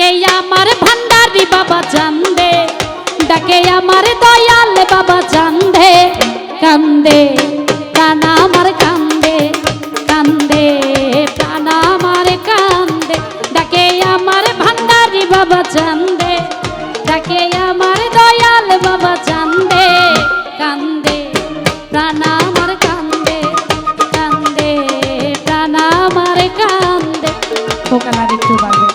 ডাকে আমার ভান্ডারি বাবা চান্দে ডাকে আমার দয়াল বাবা চান্দে কান্দে কানা আমার কান্দে কান্দে কানা আমার কান্দে। ডাকে আমার ভান্ডারি বাবা চান্দে ডাকে আমার দয়াল বাবা চান্দে কান্দে কানা আমার কান্দে কান্দে কানা আমার কান্দে। খোকানার একটু বাড়বে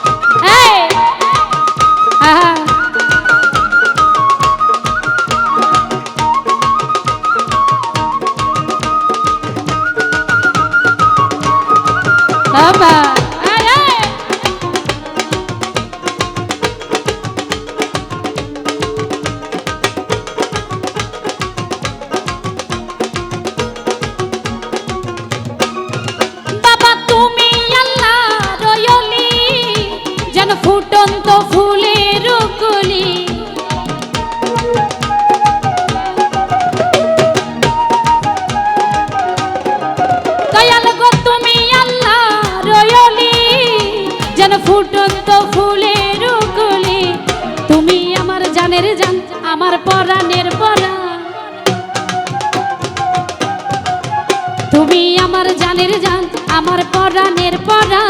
জানের জান আমার পরাণের পরা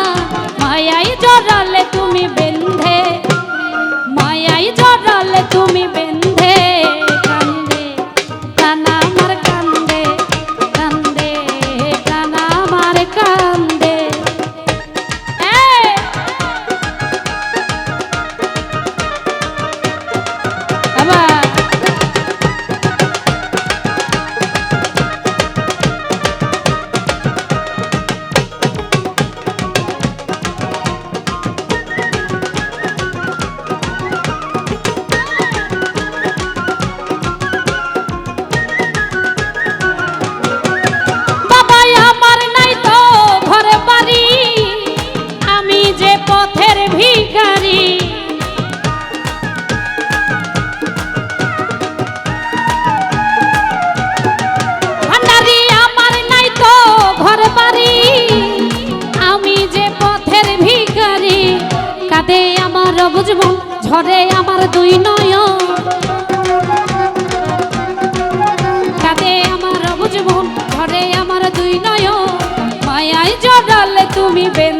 মায়াই জড়ালে তুমি বে রব জীবন ঝরে আমার দুই নয় আমার রব ঝরে আমার দুই নয় মায়ায় জড়ালে তুমি বেন